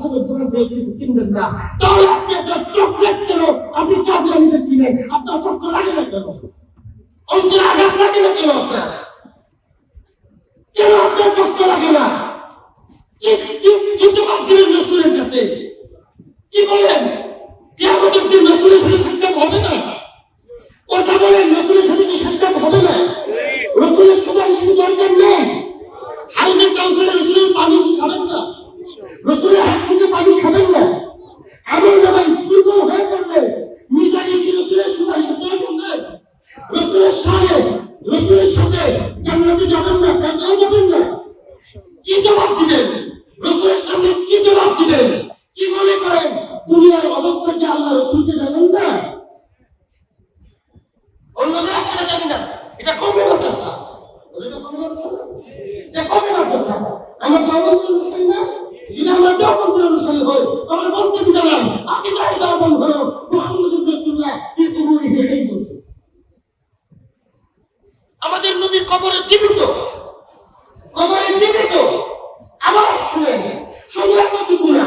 কিছু কিনবেন না। তাহলে আপনি একটা আপনি আপনার কষ্ট লাগে না কেন? আঘাত লাগে না কেন আপনার? কেন আপনার কষ্ট লাগে না? কি জবাব দিলেন রসুলের কাছে? কি বলেন কেমন দিন রসুলের সাথে সাক্ষাৎ হবে না? জান্নাতে যাবেন না কি জবাব দিবেন? রসুলের সামনে কি জবাব দিবেন? কি মনে করেন? দুনিয়ার অবস্থা কি আল্লাহ রসুলকে জানেন না? আপনারা আমাদের নবীর কবরে জীবিত কবরে জীবিত আবার শুনেন শুধু এতটুকু না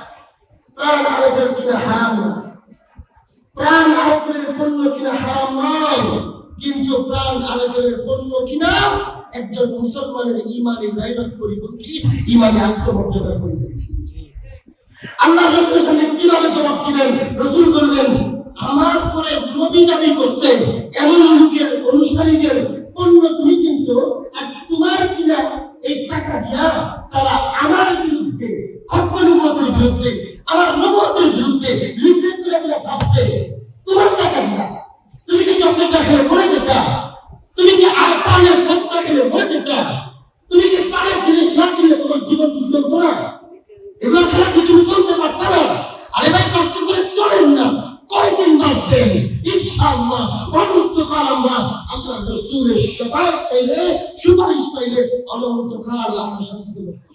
প্রাণ আরেফের কিনা হারাম না প্রাণ আরেফের পণ্য কিনা হারাম নয়, কিন্তু প্রাণ আরেফের পণ্য কিনা একজন মুসলমানের ইমানে গায়রত পরিপন্থী ইমানে আত্মমর্যাদা পরিপন্থী আল্লাহ রসুলের সামনে কীভাবে জবাব দিবেন? রসুল বলবেন আমার পরে নবী দাবি করছে, এমন লোকের অনুসারীদের পণ্য তুমি কিনছো, আর তোমার কিনা এই টাকা দিয়া তারা আমার বিরুদ্ধে খপ্পানুমতের বিরুদ্ধে আমার নবতের বিরুদ্ধে লিফলেট করে করে ছাপছে তোমার টাকা দিয়া। তুমি কি চকলেটটা খেলে মরে যেতা? তুমি কি আর পানের সস্তা খেলে মরে যেতা? তুমি কি পানের জিনিস না কিনলে তোমার জীবন কি চলতো না? এগুলো ছাড়া কি চলতে পারতে না? আরে ভাই কষ্ট করে চলেন না। কয়দিন বাঁচবেন? ইনশাআল্লাহ, অনন্তকাল আমরা আল্লাহ রসুলের শফায়াত পাইলে, সুপারিশ পাইলে, অনন্তকাল আমরা শান্তি দেবো